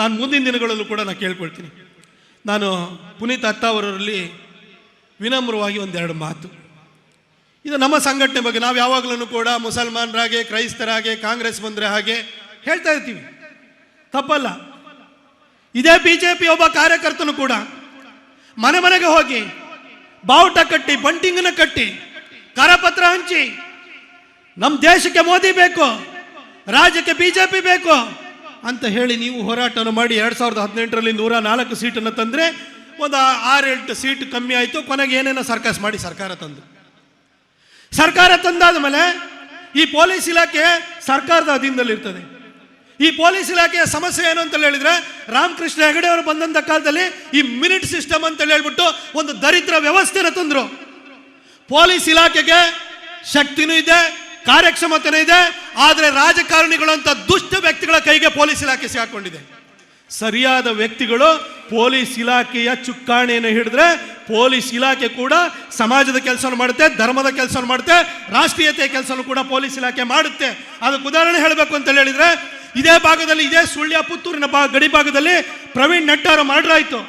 ನಾನು ಮುಂದಿನ ದಿನಗಳಲ್ಲೂ ಕೂಡ ನಾನು ಕೇಳ್ಕೊಳ್ತೀನಿ. ನಾನು ಪುನೀತ್ ಅತ್ತ ಅವರಲ್ಲಿ ವಿನಮ್ರವಾಗಿ ಒಂದೆರಡು ಮಾತು. ಇದು ನಮ್ಮ ಸಂಘಟನೆ ಬಗ್ಗೆ, ನಾವು ಯಾವಾಗಲೂ ಕೂಡ ಮುಸಲ್ಮಾನರಾಗೆ, ಕ್ರೈಸ್ತರಾಗೆ, ಕಾಂಗ್ರೆಸ್ ಬಂದರೆ ಹಾಗೆ ಹೇಳ್ತಾ ಇರ್ತೀವಿ. ತಪ್ಪಲ್ಲ. ಇದೇ ಬಿ ಜೆ ಪಿ ಒಬ್ಬ ಕಾರ್ಯಕರ್ತನು ಕೂಡ ಮನೆ ಮನೆಗೆ ಹೋಗಿ ಬಾವುಟ ಕಟ್ಟಿ ಬಂಟಿಂಗನ ಕಟ್ಟಿ, ಕರಪತ್ರ ಹಂಚಿ ನಮ್ಮ ದೇಶಕ್ಕೆ ಮೋದಿ ಬೇಕು, ರಾಜ್ಯಕ್ಕೆ ಬಿಜೆಪಿ ಬೇಕು ಅಂತ ಹೇಳಿ ನೀವು ಹೋರಾಟವನ್ನು ಮಾಡಿ ಎರಡು ಸಾವಿರದ ಹದಿನೆಂಟರಲ್ಲಿ ನೂರ ನಾಲ್ಕು ಸೀಟನ್ನು ತಂದರೆ ಒಂದು ಆರೆಂಟು ಸೀಟ್ ಕಮ್ಮಿ ಆಯಿತು, ಕೊನೆಗೆ ಏನೇನೋ ಸರ್ಕಸ್ ಮಾಡಿ ಸರ್ಕಾರ ತಂದು. ಸರ್ಕಾರ ತಂದಾದ ಮೇಲೆ ಈ ಪೊಲೀಸ್ ಇಲಾಖೆ ಸರ್ಕಾರದ ಅಧೀನದಲ್ಲಿರ್ತದೆ ಈ ಪೊಲೀಸ್ ಇಲಾಖೆಯ ಸಮಸ್ಯೆ ಏನು ಅಂತ ಹೇಳಿದ್ರೆ, ರಾಮಕೃಷ್ಣ ಹೆಗಡೆ ಅವರು ಬಂದಂಥ ಕಾಲದಲ್ಲಿ ಈ ಮಿನಿಟ್ ಸಿಸ್ಟಮ್ ಅಂತ ಹೇಳ್ಬಿಟ್ಟು ಒಂದು ದರಿದ್ರ ವ್ಯವಸ್ಥೆನ ತಂದರು. ಪೊಲೀಸ್ ಇಲಾಖೆಗೆ ಶಕ್ತಿನೂ ಇದೆ ಕಾರ್ಯಕ್ಷಮತೆನೂ ಇದೆ, ಆದರೆ ಅಂತ ದುಷ್ಟ ವ್ಯಕ್ತಿಗಳ ಕೈಗೆ ಪೊಲೀಸ್ ಇಲಾಖೆ ಸಿಗಾಕೊಂಡಿದೆ ಸರಿಯಾದ ವ್ಯಕ್ತಿಗಳು ಪೊಲೀಸ್ ಇಲಾಖೆಯ ಚುಕ್ಕಾಣಿಯನ್ನು ಹಿಡಿದ್ರೆ ಪೊಲೀಸ್ ಇಲಾಖೆ ಕೂಡ ಸಮಾಜದ ಕೆಲಸ ಮಾಡುತ್ತೆ, ಧರ್ಮದ ಕೆಲಸ ಮಾಡುತ್ತೆ, ರಾಷ್ಟ್ರೀಯತೆಯ ಕೆಲಸವನ್ನು ಕೂಡ ಪೊಲೀಸ್ ಇಲಾಖೆ ಮಾಡುತ್ತೆ. ಅದಕ್ಕೆ ಉದಾಹರಣೆ ಹೇಳಬೇಕು ಅಂತ ಹೇಳಿದ್ರೆ, ಇದೇ ಭಾಗದಲ್ಲಿ, ಇದೇ ಸುಳ್ಯ ಪುತ್ತೂರಿನ ಬಾ, ಗಡಿ ಭಾಗದಲ್ಲಿ ಪ್ರವೀಣ್ ನಟ್ಟಾರ ಮರ್ಡರ್ ಆಯಿತು.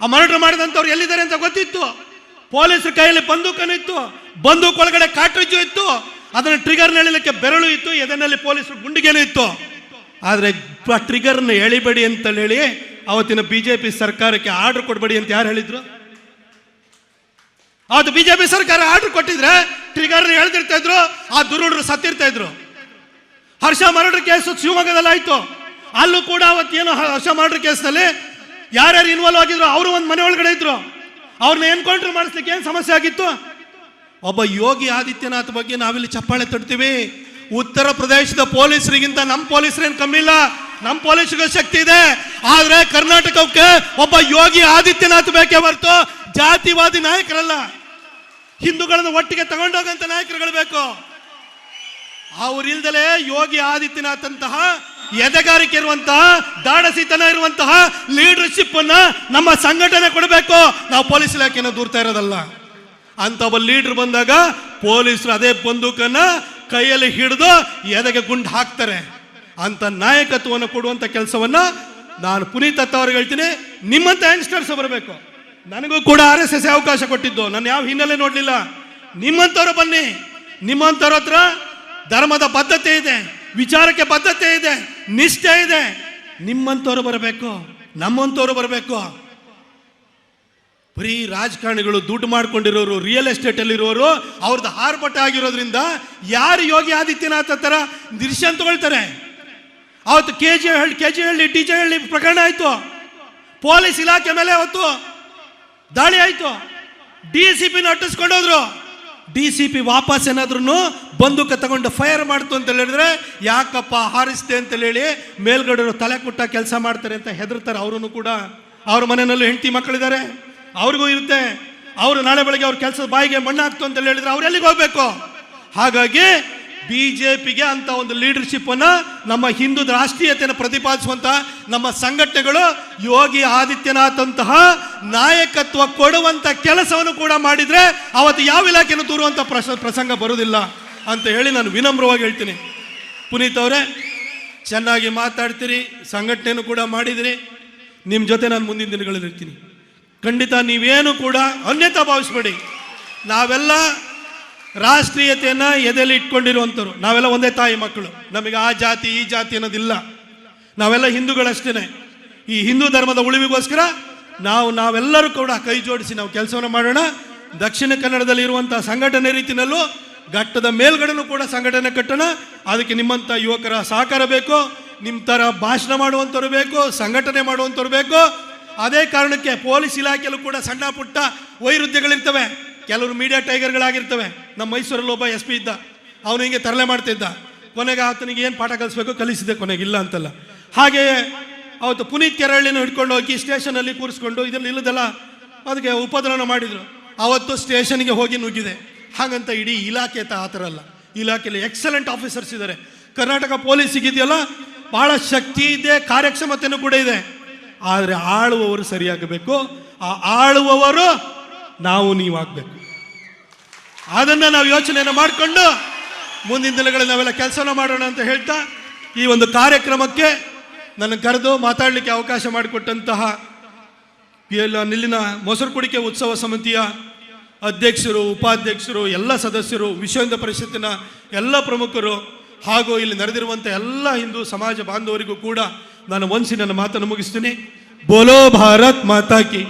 ಆ ಮರ್ಡರ್ ಮಾಡಿದಂಥವ್ರು ಎಲ್ಲಿದ್ದಾರೆ ಅಂತ ಗೊತ್ತಿತ್ತು. ಪೊಲೀಸರ ಕೈಯಲ್ಲಿ ಬಂದೂಕನು ಇತ್ತು. ಬಂದೂಕ್ ಒಳಗಡೆ ಕಾಟ್ರಿಜ್ಜು ಇತ್ತು. ಅದನ್ನು ಟ್ರಿಗರ್ನ ಎಳಿಲಿಕ್ಕೆ ಬೆರಳು ಇತ್ತು, ಎದೆನಲ್ಲಿ ಪೊಲೀಸರು ಗುಂಡಿಗೆನೂ ಇತ್ತು. ಆದರೆ ಟ್ರಿಗರ್ನ ಎಳಿಬೇಡಿ ಅಂತ ಹೇಳಿ ಅವತ್ತಿನ ಬಿಜೆಪಿ ಸರ್ಕಾರಕ್ಕೆ ಆರ್ಡರ್ ಕೊಡಬೇಡಿ ಅಂತ ಯಾರು ಹೇಳಿದ್ರು? ಅವತ್ತು ಬಿಜೆಪಿ ಸರ್ಕಾರ ಆರ್ಡರ್ ಕೊಟ್ಟಿದ್ರೆ ಟ್ರಿಗರ್ನ ಎಳ್ದಿರ್ತಾ ಇದ್ರು, ಆ ದುರುಡರು ಸತ್ತಿರ್ತಾ ಇದ್ರು. ಹರ್ಷ ಮರಡ್ರ ಕೇಸು ಶಿವಮೊಗ್ಗದಲ್ಲಿ ಆಯ್ತು. ಅಲ್ಲೂ ಕೂಡ ಅವತ್ತೇನು ಹರ್ಷ ಮರಡ್ರ ಕೇಸ್ನಲ್ಲಿ ಯಾರ್ಯಾರು ಇನ್ವಾಲ್ವ್ ಆಗಿದ್ರು, ಅವರು ಒಂದು ಮನೆ ಒಳಗಡೆ ಇದ್ರು. ಅವ್ರನ್ನ ಎನ್ಕೌಂಟರ್ ಮಾಡಿಸ್ಲಿಕ್ಕೆ ಏನು ಸಮಸ್ಯೆ ಆಗಿತ್ತು? ಒಬ್ಬ ಯೋಗಿ ಆದಿತ್ಯನಾಥ್ ಬಗ್ಗೆ ನಾವಿಲ್ಲಿ ಚಪ್ಪಾಳೆ ತಡ್ತೀವಿ ಉತ್ತರ ಪ್ರದೇಶದ ಪೊಲೀಸರಿಗಿಂತ ನಮ್ಮ ಪೊಲೀಸರೇನು ಕಮ್ಮಿ ಇಲ್ಲ ನಮ್ಮ ಪೊಲೀಸರಿಗೂ ಶಕ್ತಿ ಇದೆ. ಆದರೆ ಕರ್ನಾಟಕಕ್ಕೆ ಒಬ್ಬ ಯೋಗಿ ಆದಿತ್ಯನಾಥ್ ಬೇಕೇ ಹೊರತು ಜಾತಿವಾದಿ ನಾಯಕರಲ್ಲ. ಹಿಂದೂಗಳನ್ನು ಒಟ್ಟಿಗೆ ತಗೊಂಡೋಗಂತ ನಾಯಕರುಗಳು ಬೇಕು. ಅವರಿಲ್ದಲೇ ಯೋಗಿ ಆದಿತ್ಯನಾಥ್ ಅಂತಹ ಎದೆಗಾರಿಕೆ ಇರುವಂತಹ ದಾಡಸಿತನ ಇರುವಂತಹ ಲೀಡರ್ಶಿಪ್ ಅನ್ನ ನಮ್ಮ ಸಂಘಟನೆ ಕೊಡಬೇಕು. ನಾವು ಪೊಲೀಸ್ ಇಲಾಖೆಯನ್ನು ದೂರ್ತಾ ಇರೋದಲ್ಲ. ಅಂತ ಒಬ್ಬ ಲೀಡರ್ ಬಂದಾಗ ಪೊಲೀಸರು ಅದೇ ಬಂದೂಕನ್ನ ಕೈಯಲ್ಲಿ ಹಿಡಿದು ಎದೆಗೆ ಗುಂಡು ಹಾಕ್ತಾರೆ. ಅಂತ ನಾಯಕತ್ವವನ್ನು ಕೊಡುವಂತ ಕೆಲಸವನ್ನ ನಾನು ಪುನೀತ್ ಅವ್ರಿಗೆ ಹೇಳ್ತೀನಿ. ನಿಮ್ಮಂತ ಯಂಗ್ಸ್ಟರ್ಸ್ ಬರಬೇಕು. ನನಗೂ ಕೂಡ ಆರ್ ಎಸ್ ಎಸ್ ಅವಕಾಶ ಕೊಟ್ಟಿದ್ದು. ನಾನು ಯಾವ ಹಿನ್ನೆಲೆ ನೋಡಲಿಲ್ಲ. ನಿಮ್ಮಂಥವ್ರು ಬನ್ನಿ. ನಿಮ್ಮಂಥವ್ರ ಹತ್ರ ಧರ್ಮದ ಬದ್ಧತೆ ಇದೆ. ವಿಚಾರಕ್ಕೆ ಬದ್ಧತೆ ಇದೆ. ನಿಷ್ಠೆ ಇದೆ. ನಿಮ್ಮಂಥವ್ರು ಬರಬೇಕು. ನಮ್ಮಂಥವ್ರು ಬರಬೇಕು. ಬರೀ ರಾಜಕಾರಣಿಗಳು ದುಡ್ಡು ಮಾಡ್ಕೊಂಡಿರೋರು ರಿಯಲ್ ಎಸ್ಟೇಟ್ ಅಲ್ಲಿರೋರು ಅವ್ರದ್ದು ಹಾರ್ಪಟ ಆಗಿರೋದ್ರಿಂದ ಯಾರು ಯೋಗಿ ಆದಿತ್ಯನಾಥ ತರ ನಿರ್ಶನ್ ತಗೊಳ್ತಾರೆ? ಅವತ್ತು K G Halli K G Halli T J Halli ಪ್ರಕರಣ ಆಯ್ತು. ಪೊಲೀಸ್ ಇಲಾಖೆ ಮೇಲೆ ಅವತ್ತು ದಾಳಿ ಆಯ್ತು. ಡಿ ಸಿ ಪಿ ಅಟ್ಟಿಸ್ಕೊಂಡೋದ್ರು ಡಿ ಸಿ ಪಿ ವಾಪಸ್ ಏನಾದ್ರೂ ಬಂದೂಕ ತಗೊಂಡು ಫೈರ್ ಮಾಡ್ತು ಅಂತ ಹೇಳಿದ್ರೆ, ಯಾಕಪ್ಪ ಹಾರಿಸ್ತೆ ಅಂತ ಹೇಳಿ ಮೇಲ್ಗಡೆ ತಲೆ ಕುಟ್ಟ ಕೆಲಸ ಮಾಡ್ತಾರೆ ಅಂತ ಹೆದರ್ತಾರೆ. ಅವರನ್ನು ಕೂಡ. ಅವ್ರ ಮನೆಯಲ್ಲೂ ಹೆಂಡತಿ ಮಕ್ಕಳಿದ್ದಾರೆ. ಅವ್ರಿಗೂ ಇರುತ್ತೆ. ಅವರು ನಾಳೆ ಬೆಳಗ್ಗೆ ಅವ್ರ ಕೆಲಸದ ಬಾಯಿಗೆ ಮಣ್ಣಾಕ್ತು ಅಂತ ಹೇಳಿದ್ರೆ ಅವ್ರು ಎಲ್ಲಿಗೆ ಹೋಗ್ಬೇಕು? ಹಾಗಾಗಿ ಬಿಜೆಪಿಗೆ ಅಂತ ಒಂದು ಲೀಡರ್ಶಿಪ್ ಅನ್ನ ನಮ್ಮ ಹಿಂದೂ ರಾಷ್ಟ್ರೀಯತೆಯನ್ನು ಪ್ರತಿಪಾದಿಸುವಂತಹ ನಮ್ಮ ಸಂಘಟನೆಗಳು ಯೋಗಿ ಆದಿತ್ಯನಾಥ್ ಅಂತಹ ನಾಯಕತ್ವ ಕೊಡುವಂತ ಕೆಲಸವನ್ನು ಕೂಡ ಮಾಡಿದ್ರೆ ಅವತ್ತು ಯಾವ ಇಲಾಖೆಯನ್ನು ತೋರುವಂತ ಪ್ರಸ ಪ್ರಸಂಗ ಬರುವುದಿಲ್ಲ ಅಂತ ಹೇಳಿ ನಾನು ವಿನಮ್ರವಾಗಿ ಹೇಳ್ತೀನಿ. ಪುನೀತ್ ಅವರೇ, ಚೆನ್ನಾಗಿ ಮಾತಾಡ್ತೀರಿ, ಸಂಘಟನೆಯನ್ನು ಕೂಡ ಮಾಡಿದಿರಿ ನಿಮ್ಮ ಜೊತೆ ನಾನು ಮುಂದಿನ ದಿನಗಳಲ್ಲಿ ಇರ್ತೀನಿ. ಖಂಡಿತ ನೀವೇನು ಕೂಡ ಅನ್ಯತಾ ಭಾವಿಸ್ಬೇಡಿ. ನಾವೆಲ್ಲ ರಾಷ್ಟ್ರೀಯತೆಯನ್ನ ಎದೆಯಲ್ಲಿ ಇಟ್ಕೊಂಡಿರುವಂಥವ್ರು ನಾವೆಲ್ಲ ಒಂದೇ ತಾಯಿ ಮಕ್ಕಳು. ನಮಗೆ ಆ ಜಾತಿ, ಈ ಜಾತಿ ಅನ್ನೋದಿಲ್ಲ. ನಾವೆಲ್ಲ ಹಿಂದೂಗಳಷ್ಟೇ ಈ ಹಿಂದೂ ಧರ್ಮದ ಉಳಿವಿಗೋಸ್ಕರ ನಾವು, ನಾವೆಲ್ಲರೂ ಕೂಡ ಕೈ ಜೋಡಿಸಿ ನಾವು ಕೆಲಸವನ್ನು ಮಾಡೋಣ. ದಕ್ಷಿಣ ಕನ್ನಡದಲ್ಲಿ ಇರುವಂತಹ ಸಂಘಟನೆ ರೀತಿಯಲ್ಲೂ ಘಟ್ಟದ ಮೇಲ್ಗಡೆನೂ ಕೂಡ ಸಂಘಟನೆ ಕಟ್ಟೋಣ. ಅದಕ್ಕೆ ನಿಮ್ಮಂಥ ಯುವಕರ ಸಹಕಾರ ಬೇಕು. ನಿಮ್ಮ ಥರ ಭಾಷಣ ಮಾಡುವಂಥವ್ರು ಬೇಕು, ಸಂಘಟನೆ ಮಾಡುವಂಥವ್ರು ಬೇಕು. ಅದೇ ಕಾರಣಕ್ಕೆ ಪೊಲೀಸ್ ಇಲಾಖೆಯಲ್ಲೂ ಕೂಡ ಸಣ್ಣ ಪುಟ್ಟ ವೈರುಧ್ಯಗಳಿರ್ತವೆ. ಕೆಲವರು ಮೀಡಿಯಾ ಟೈಗರ್ಗಳಾಗಿರ್ತವೆ. ನಮ್ಮ ಮೈಸೂರಲ್ಲಿ ಒಬ್ಬ ಎಸ್ ಪಿ ಇದ್ದ. ಅವನು ಹಿಂಗೆ ತರಲೆ ಮಾಡ್ತಿದ್ದ. ಕೊನೆಗೆ ಆತನಿಗೆ ಏನು ಪಾಠ ಕಲಿಸ್ಬೇಕು? ಕಲಿಸಿದೆ ಕೊನೆಗೆ. ಇಲ್ಲ ಅಂತಲ್ಲ. ಹಾಗೆಯೇ ಅವತ್ತು ಪುನೀತ್ ಕೆರಳಿನ ಹಿಡ್ಕೊಂಡು ಹೋಗಿ ಸ್ಟೇಷನಲ್ಲಿ ಕೂರಿಸ್ಕೊಂಡು ಇದರಲ್ಲಿ ಇಲ್ಲದಲ್ಲ, ಅದಕ್ಕೆ ಉಪದ್ರವನ ಮಾಡಿದರು. ಅವತ್ತು ಸ್ಟೇಷನ್ಗೆ ಹೋಗಿ ನುಗ್ಗಿದೆ. ಹಾಗಂತ ಇಡೀ ಇಲಾಖೆ ಆ ಥರ ಅಲ್ಲ. ಇಲಾಖೆಯಲ್ಲಿ ಎಕ್ಸಲೆಂಟ್ ಆಫೀಸರ್ಸ್ ಇದ್ದಾರೆ. ಕರ್ನಾಟಕ ಪೊಲೀಸ್ ಸಿಗಿದೆಯಲ್ಲ ಬಹಳ ಶಕ್ತಿ ಇದೆ ಕಾರ್ಯಕ್ಷಮತೆಯೂ ಕೂಡ ಇದೆ. ಆದರೆ ಆಳುವವರು ಸರಿಯಾಗಬೇಕು. ಆ ಆಳುವವರು ನಾವು ನೀವಾಗಬೇಕು. ಅದನ್ನ ನಾವು ಯೋಚನೆಯನ್ನು ಮಾಡಿಕೊಂಡು ಮುಂದಿನ ದಿನಗಳಲ್ಲಿ ನಾವೆಲ್ಲ ಕೆಲಸನ ಮಾಡೋಣ ಅಂತ ಹೇಳ್ತಾ ಈ ಒಂದು ಕಾರ್ಯಕ್ರಮಕ್ಕೆ ನನ್ನ ಕರೆದು ಮಾತಾಡಲಿಕ್ಕೆ ಅವಕಾಶ ಮಾಡಿಕೊಟ್ಟಂತಹ ನಿಲ್ಲಿನ ಮೊಸರು ಕುಡಿಕೆ ಉತ್ಸವ ಸಮಿತಿಯ ಅಧ್ಯಕ್ಷರು, ಉಪಾಧ್ಯಕ್ಷರು, ಎಲ್ಲ ಸದಸ್ಯರು, ವಿಶ್ವಹಿಂದ ಪರಿಷತ್ತಿನ ಎಲ್ಲ ಪ್ರಮುಖರು ಹಾಗೂ ಇಲ್ಲಿ ನಡೆದಿರುವಂಥ ಎಲ್ಲ ಹಿಂದೂ ಸಮಾಜ ಬಾಂಧವರಿಗೂ ಕೂಡ ನಾನು ಒಂದ್ಸಿ ನನ್ನ ಮಾತನ್ನು ಮುಗಿಸ್ತೀನಿ. ಬೋಲೋ ಭಾರತ್ ಮಾತಾ ಕಿ